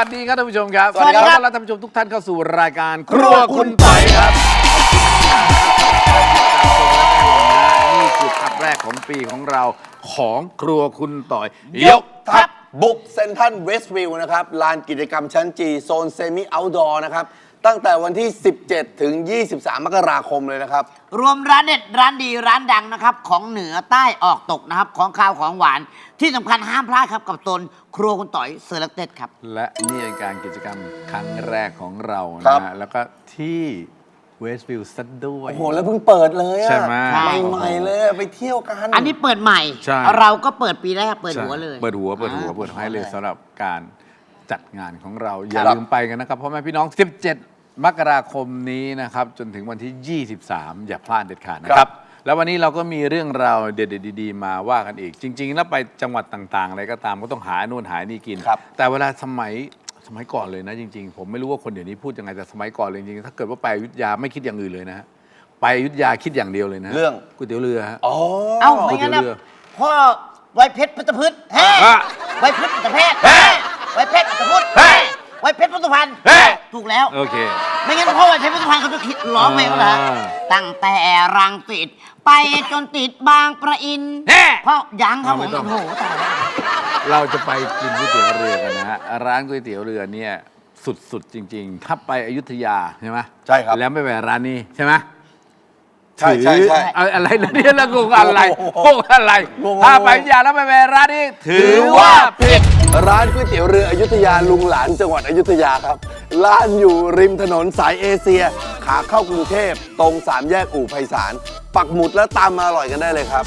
วัสดีครับท่านผู้ชมครับสวัสดีครับขอต้อนรับท่านผู้ชมทุกท่านเข้าสู่รายการครัวคุณต่อยครับนี่คือทัพแรกของปีของเราของครัวคุณต่อย ยกทัพบุกเซนทันเวสต์วิวนะครับลานกิจกรรมชั้นจีโซนเซมิเอาท์ดอร์นะครับ ตั้งแต่วันที่ 17 ถึง 23 มกราคมเลยนะครับ รวมร้านเด็ดร้านดีร้านดังนะครับ ของเหนือใต้ออกตกนะครับ ของข้าวของหวานที่สำคัญห้ามพลาดครับกับตนครัวคุณต่อยเซอร์เลกเต็ดครับ และนี่เป็นการกิจกรรมครั้งแรกของเราครันะบ ฮะแล้วก็ที่เวสต์วิวซัดด้วย โอ้โห แล้วเพิ่งเปิดเลยอะใช่ไหม ใหม่ๆเลยอะไปเที่ยวกัน อันนี้เปิดใหม่ ใช่ เราก็เปิดปีแรกเปิดใช่หัวเลย เปิดหัว เปิดหัวอ่าเปิดให้เลยหัวสำหรับการ จัดงานของเรา อย่าครับลืมไปกันนะครับพ่อแม่พี่น้อง 17 มกราคมนี้นะครับ จนถึงวันที่ 23 อย่าพลาดเด็ดขาดนะครับ แล้ววันนี้เราก็มีเรื่องราวเด็ดๆดีๆ มาว่ากันอีก จริง ๆ แล้วไปจังหวัดต่างๆอะไรก็ตามก็ต้องหาโน่นหานี่กินครับแต่เวลาสมัยสมัยก่อนเลยนะจริง ๆ ผมไม่รู้ว่าคนเดี๋ยวนี้พูดยังไงแต่สมัยก่อนเลยจริงๆถ้าเกิดว่าไปอยุธยาไม่คิดอย่างอื่นเลยนะฮะไปอยุธยาคิดอย่างเดียวเลยนะเรื่องก๋วยเตี๋ยวเรือฮะอ๋อเอ้าไม่งั้นนะเรือ พ่อไวยเพชรพุทธพืชเฮ้อะ ไวยเพชรพุทธเพชรเฮ้ ไวยเพชรพุทธพุทธเฮ้ไวยเพชรพุทธพันธ์เฮ้ถูกแล้ว โอเค ไม่งั้นพ่อไวยเพชรพุทธพันธ์เขาจะคิดร้องเพลงเหรออ่า ตั้งแต่รังติดไปจนติดบางประอินเฮ้เพราะยังครับผไม่มต้องโอ้โหตายแล้วเราจะไปกินก๋วยเตี๋ยวเรือกันนะฮะร้านก๋วยเตี๋ยวเรือเนี่ยสุดๆจริง ๆ ถ้าไปอยุธยาใช่ไหมใช่ครับแล้วไม่ไปร้านนี้ใช่ไหมใช่ใช่ใช่ถือเอาอะไรนะเนี่ยแล้วงงอะไรโอ้โหงงอะไร งงถ้าไปอยุธยาแล้วไม่ไปร้านนี้ ถือว่าผิด ร้านก๋วยเตี๋ยวเรืออยุธยาลุงหลานจังหวัดอยุธยาครับ ร้านอยู่ริมถนนสายเอเชีย ขาเข้ากรุงเทพ ตรงสามแยกอู่ไพศาล ปักหมุดแล้วตามมาอร่อยกันได้เลยครับ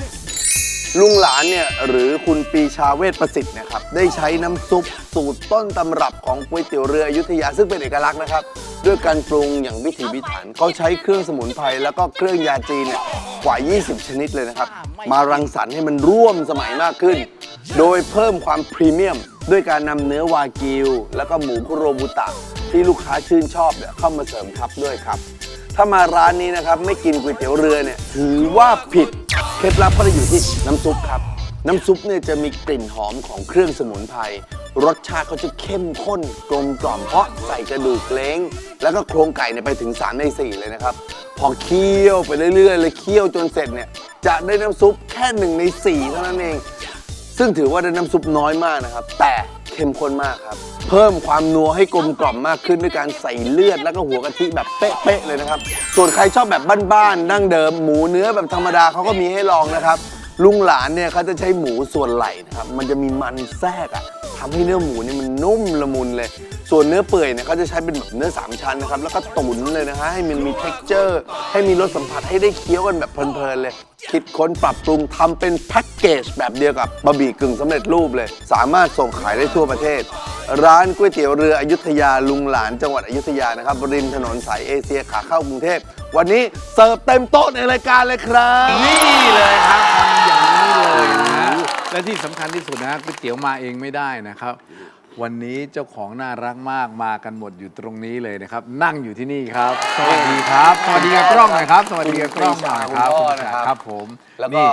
ลุงหลานเนี่ยหรือคุณปีชาเวทประสิทธิ์นะครับ ได้ใช้น้ำซุปสูตรต้นตำรับของก๋วยเตี๋ยวเรืออยุธยาซึ่งเป็นเอกลักษณ์นะครับ ด้วยการปรุงอย่างวิถีพิถันเขาใช้เครื่องสมุนไพรแล้วก็เครื่องยาจีนเนี่ยกว่า 20 ชนิดเลยนะครับ มารังสรรค์ให้มันร่วมสมัยมากขึ้น โดยเพิ่มความพรีเมียม ด้วยการนำเนื้อวากิว แล้วก็หมูคุโรบุตะ ที่ลูกค้าชื่นชอบเนี่ยเข้ามาเสริมทับด้วยครับ ถ้ามาร้านนี้นะครับไม่กินก๋วยเตี๋ยวเรือเนี่ยถือว่าผิด เคล็ดลับก็จะอยู่ที่น้ำซุปครับ น้ำซุปเนี่ยจะมีกลิ่นหอมของเครื่องสมุนไพรรสชาติเขาจะเข้มข้นกลมกล่อมเพราะใส่กระดูกเล้ง แล้วก็โครงไก่เนี่ยไปถึง 3 ใน 4 เลยนะครับ พอเคี่ยวไปเรื่อยๆเลยเคี่ยวจนเสร็จเนี่ยจะได้น้ำซุปแค่ 1 ใน 4 เท่านั้นเอง ซึ่งถือว่าได้น้ำซุปน้อยมากนะครับ แต่เข้มข้นมากครับ เพิ่มความนัวให้กลมกล่อมมากขึ้นด้วยการใส่เลือดแล้วก็หัวกะทิแบบเป๊ะๆเลยนะครับ ส่วนใครชอบแบบบ้านๆดั้งเดิม หมูเนื้อแบบธรรมดาเขาก็มีให้ลองนะครับ ลุงหลานเนี่ยเขาจะใช้หมูส่วนไหล่นะครับ มันจะมีมันแทรกอะทำให้เนื้อหมูนี่มันนุ่มละมุนเลย ส่วนเนื้อเปื่อยเนี่ยเขาจะใช้เป็นแบบเนื้อสามชั้นนะครับ แล้วก็ตุ๋นเลยนะฮะให้มันมี t e x t อร์ให้มีรสสัมผัสให้ได้เคี้ยวกันแบบเพลินๆเลย คิดค้นปรับปรุงทำเป็นแพ็กเกจแบบเดียวกับบะหมี่กึ่งสำเร็จรูปเลย สามารถส่งขายได้ทั่วประเทศ ร้านก๋วยเตี๋ยวเรืออยุธยาลุงหลานจังหวัดอยุธยานะครับริมถนนสายเอเชียขาเข้ากรุงเทพวันนี้เสิร์ฟเต็มโต๊ะในรายการเลยครับนี่เลยครับทำอย่างนี้เลยนะฮะและที่สำคัญที่สุดนะก๋วยเตี๋ยวมาเองไม่ได้นะครับ วันนี้เจ้าของน่ารักมากมากันหมดอยู่ตรงนี้เลยนะครับ นั่งอยู่ที่นี่ครับ สวัสดีครับ สวัสดีกับกล้องหน่อยครับ สวัสดีกับกล้องหน่อยครับคุณพ่อคุณนะครับ ครับผมแล้วก็นี่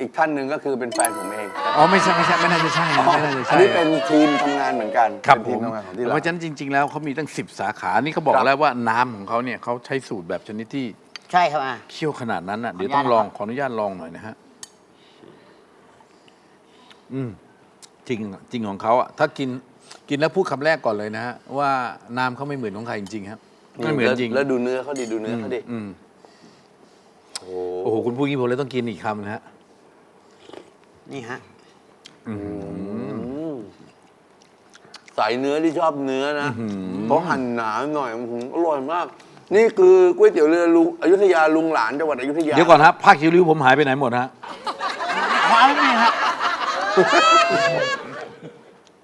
อีกท่านหนึ่งก็คือเป็นแฟนผมเองอ๋อไม่ใช่ไม่ใช่ไม่น่าจะใช่นะไม่น่าจะอันใช่นี้เป็นทีมทำงานเหมือนกันครับเป็นผทีมมทำงานของที่เพเรา ราะฉะนั้นจริง ๆ แล้วเขามีตั้ง 10 สาขา นี่เขาบอกครับ แล้วว่าน้ำของเขาเนี่ยเขาใช้สูตรแบบชนิดที่ใช่ครับอะ เคี่ยวขนาดนั้นอะเดี๋ยวขออนุญาตต้องลองนะครับขออนุญาตลองหน่อยนะฮะอืมจริงจริงของเขาอะถ้ากิน กินแล้วพูดคำแรกก่อนเลยนะฮะว่าน้ำเขาไม่เหมือนของใครจริงๆครับไม่เหมือนจริง แล้วดูเนื้อเขาดิดูเนื้อเขาดิอืมโอ้โอ้โหคุณพูดอย่างนี้ผมเลยต้องกินอีกคำนะฮะนี่ฮะ สายเนื้อที่ชอบเนื้อนะเขาหั่นหนาหน่อยอื้อหืออร่อยมาก นี่คือก๋วยเตี๋ยวเรือลุงอยุธยาลุงหลานจังหวัดอยุธยาเดี๋ยวก่อนฮะผ้าคิริ้วผมหายไปไหนหมดฮะขวาไม่มีครับ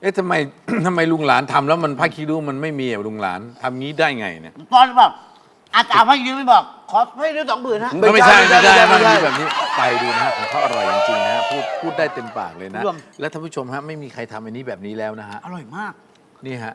เอ๊ะทำไม ทำไมลุงหลานทำแล้วมันผ้าคิริ้วมันไม่มีอะลุงหลานทำงี้ได้ไงเนี่ยตอนบอกอาจารย์ให้ยืมไม่บอก ขอให้ยืมสองหมื่นฮะ ไม่ใช่ไม่ใช่ไม่ไม่ใช่ใช่แบบนี้ไปดูนะฮะของเขาอร่อยจริงๆนะฮะพูดพูดได้เต็มปากเลยนะรวม และท่านผู้ชมฮะไม่มีใครทำอันนี้แบบนี้แล้วนะฮะ อร่อยมาก นี่ฮะ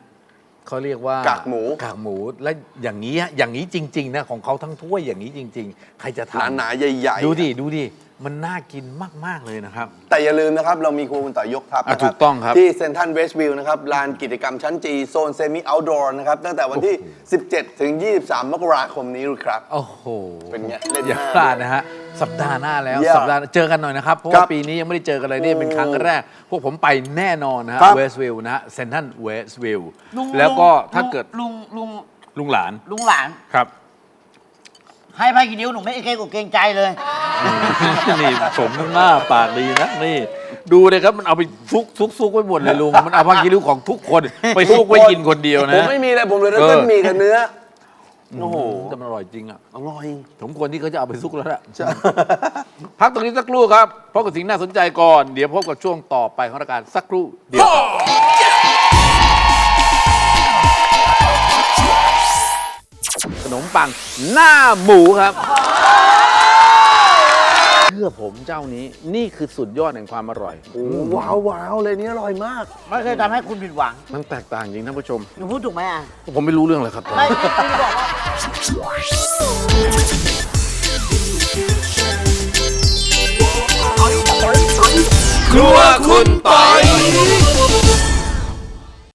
เขาเรียกว่ากากหมูกากหมูและอย่างนี้ฮะอย่างนี้จริง ๆ นะ ของเขาทั้งถ้วยอย่างนี้จริง ๆ ใครจะหนาทำหนาๆใหญ่ๆดูดิดูดิ มันน่ากินมาก ๆ เลยนะครับ แต่อย่าลืมนะครับ เรามีครัวคุณต่อยยกทัพอะนะคถูรับกต้องครับที่เซนทันเวสต์วิวนะครับลานกิจกรรมชั้นจีโซนเซมิเอาท์ดอร์นะครับ ตั้งแต่วันที่ 17 ถึง 23 มกราคมนี้ครับ โอ้โหเป็นไงเล่นอย่าหน้าพลาดนะฮะ สัปดาห์หน้าแล้ว เยี่ยมสัปดาห์เจอกันหน่อยนะครับ เพราะครัว่าบปีนี้ยังไม่ได้เจอกันเลยนี่เป็นครั้งแรก พวกผมไปแน่นอนนะฮะครับ เวสต์วิวนะฮะเซนทันเวสต์วิวลุงแล้วก็ลุงถ้าเกิดลุงลุงลุงหลานลุงหลาน ครับ ให้ไพ่กี่นิ้วหนูไม่เกรงอกเกรงใจเลย นี่สมน้ำหน้าปากดีนะนี่ ดูเลยครับมันเอาไปซุกซุกซุกไว้หมดเลยลุงมันเอาผ้าคีริ้วของทุกคน ไปซุกไว้กินคนเดียวผนะมไม่มีเลยผมเหลยเออเส้นหมี่กับเนื้อ โอ้โหแต่มันอร่อยจริงอะ อร่อย สมควรที่เขาจะเอาไปซุกแล้วแหละพักตรงนี้สักครู่ครับพบกับสิ่งน่าสนใจก่อน เดี๋ยวพบกับช่วงต่อไปของรายการสักครู่เดียว ขนมปังหน้าหมูครับเพื่อผมเจ้านี้นี่คือสุดยอดแห่งความอร่อย ว้าวว้าวเลยนี่อร่อยมาก ไม่เคยทำให้คุณผิดหวัง มันแตกต่างจริงท่านผู้ชม หนูพูดถูกไหมอะ ผมไม่รู้เรื่องเลยครับ ไม่ไม่บอกว่า ครัวคุณปอย